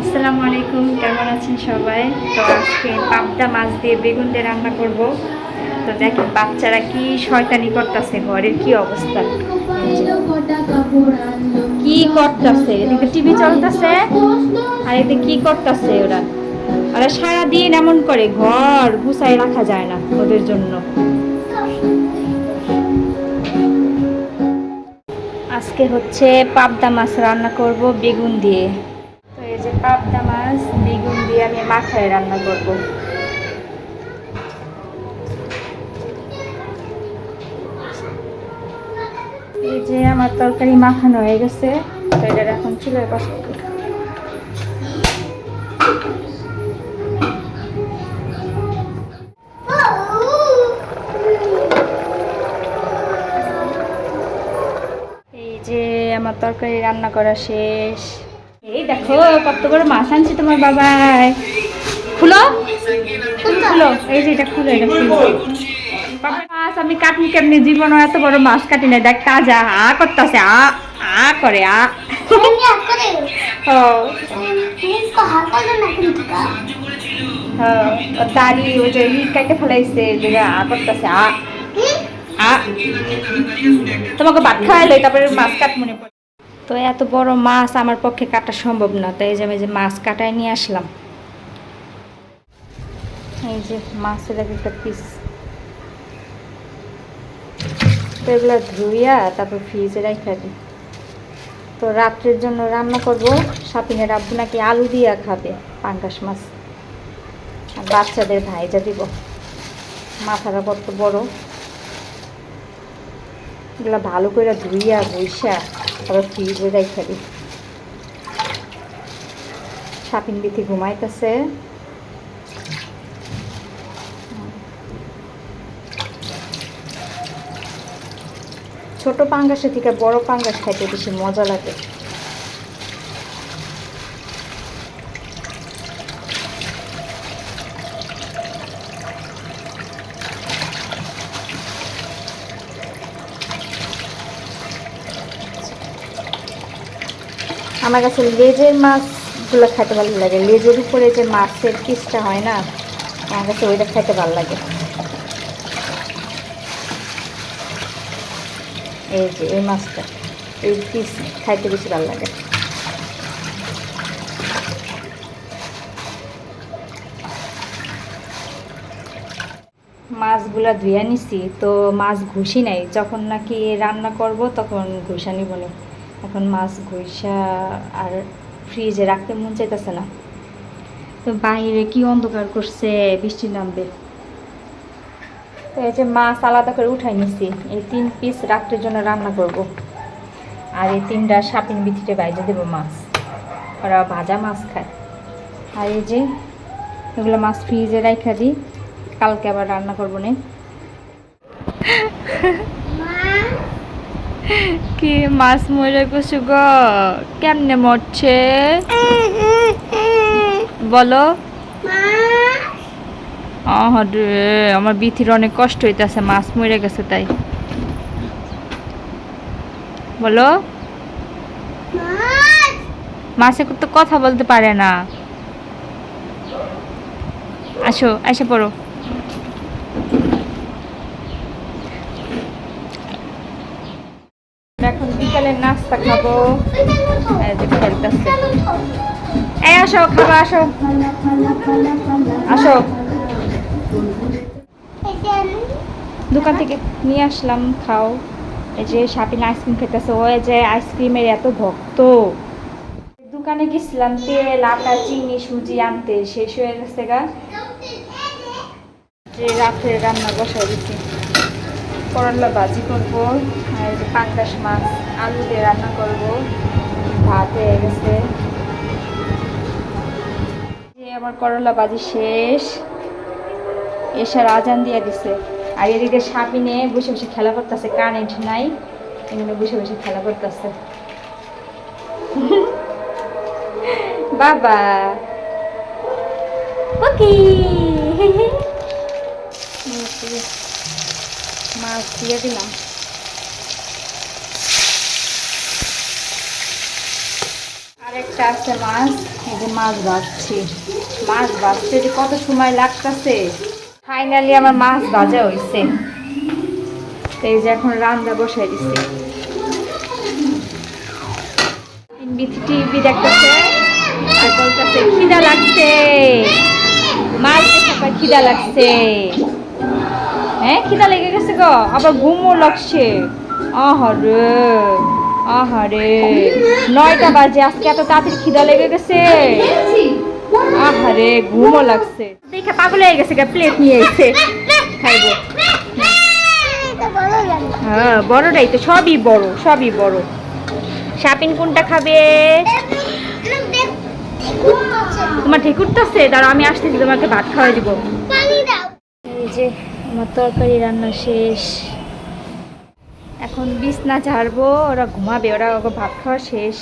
আসসালামু আলাইকুম, কেমন আছেন সবাই? তো আজকে পাবদা মাছ দিয়ে বেগুন দিয়ে রান্না করব। তো দেখেন বাচ্চারা কি শয়তানি করতেছে, ঘরের কি অবস্থা? কি করতেছে? এদিকে টিভি চলতেছে, আর এদিকে কি করতেছে ওরা? ওরা সারাদিন এমন করে ঘর গুছাই রাখা যায় না ওদের জন্য। আজকে হচ্ছে পাবদা মাছ রান্না করব বেগুন দিয়ে। পাবদা মাছ বেগুন দিয়ে আমি মাখায় রান্না করব। এই যে আমার তরকারি মাখানো হয়ে গেছে এটা এখন ছিল যে আমার তরকারি রান্না করা শেষ। এই দেখো, কত বড় মাছ আনছে তোমার বাবাই। খুলো? খুলো, এই যে এটা খুলো, এটা মাছ আমি কাটনি কেমনি? জীবনও এত বড় মাছ কাটি না দেখ, তাজা, আ করতেছে, আ আ করে, আ। দাড়ি, ওই যে কেটে ফেলাইছে আ করতেছে, আ। আ। তোমাকে ভাত খাওয়াইলে তারপরে মাছ কাট মনে পড়ে তো এত বড় মাছ আমার পক্ষে কাটা সম্ভব না, তাই যে আমি যে মাছ কাটায় নিয়ে আসলাম। এই যে মাছের এক একটা পিস তো এগুলো ধুইয়া তারপর ফ্রিজে রাখা দিই তো রাত্রের জন্য রান্না করব। সাপিনের আব্বু নাকি আলু দিয়া খাবে, পাঙ্গাস মাছ। আর বাচ্চাদের ভাইজা দিব। মাথাটা কত বড়। এগুলো ভালো করে ধুইয়া বইসা তারপর ফ্রিজে রেখে সাপিন বিথি ঘুমাইতেছে। ছোট পাঙ্গাসের থেকে বড় পাঙ্গাস খাইতে বেশি মজা লাগে। আমার কাছে লেজের মাছগুলো খাইতে ভালো লাগে। লেজের উপরে যে মাছের পিসটা হয় না, আমার কাছে ওইটা খাইতে ভালো লাগে। এই যে, এই মাছটা, এই পিস খাইতে বেশি ভালো লাগে। মাছগুলা ধুয়ে নিছি, তো মাছ ঘুষি নাই। যখন নাকি রান্না করব, তখন ঘুষা নিব না। এখন মাছ ঘুষা আর ফ্রিজে রাখতে মন চাইতেছে না। তো বাইরে কি অন্ধকার করছে, বৃষ্টি নামবে। তো এই যে মাছ আলাদা করে উঠাই নিছি, এই তিন পিস রাত্রের জন্য রান্না করব। আর এই তিনটা সাপিন বিথিতে বাইরে দেবো মাছ। ওরা ভাজা মাছ খায়। আর এই যে এগুলো মাছ ফ্রিজে রাখা দিই কালকে আবার রান্না করব না। কি মাছ মরে গেছে গ? কেমনে মরছে? বলো। আমার বিথির অনেক কষ্ট হইতেছে, মাছ মরে গেছে তাই। বলো। মাছে তো কথা বলতে পারে না। আসো এসে পড়ো এখন বিকালের নাস্তা খাব। এই আসো, খাবা, আসো। আসো। দোকান থেকে নিয়ে আসলাম, খাও। এই যে সাপিন আইসক্রিম খেতেছে। ও যে আইসক্রিমের এত ভক্ত। দোকানে গেছিলাম, তেল, আটা, চিনি, সুজি আনতে। শেষ হয়ে গেছে গা। যে রাত্রে রান্না বসাই দিচ্ছি করলা ভাজি করব। এই যে পাঙ্গাস মাছ আলু দিয়ে রান্না করব। ভাত হয়ে গেছে। আমার করলা ভাজি শেষ। এসার আজান দিয়ে দিছে। আর এদিকে সাপিনে বসে বসে খেলা করতেছে কারেন্ট নাই। এখানে বসে বসে খেলা করতেছে। বাবা। ওকে। মাছ দিয়ে দিলাম। একটা আছে মাছ, এই যে মাছ ভাজছি। মাছ ভাজতে যে কত সময় লাগতেছে? ফাইনালি আমার মাছ ভাজা হয়েছে এই যে এখন রান্না বসাই দিচ্ছি খিদা লাগছে। খিদা লাগছে। হ্যাঁ খিদা লেগে গেছে গো, আবার ঘুমও লাগছে। আহারে। আহারে নয়টা বাজে আজকে এত তাড়াতাড়ি খিদা লেগে গেছে। আহারে ঘুমও লাগছে। দেখে পাগল হয়ে গেছে গা প্লেট নিয়ে এসে। খাইবো। হ্যাঁ বড়টাই তো সবই বড় সবই বড়। শাপিন কোনটা খাবে? তোমার ঠিক উঠতেছে দাঁড়া আমি আসতেছি তোমাকে ভাত খাওয়াই দিব। এই যে আমার তরকারি রান্না শেষ। এখন বিছনা ঝাড়বো, ওরা ঘুমাবে, ওরা ওকে ভাত খাওয়া শেষ।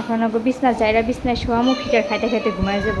এখন ওকে বিছনা চাইরা বিছনায় শোয়ামো ফিটার খাইতে খাইতে ঘুমায় যাব।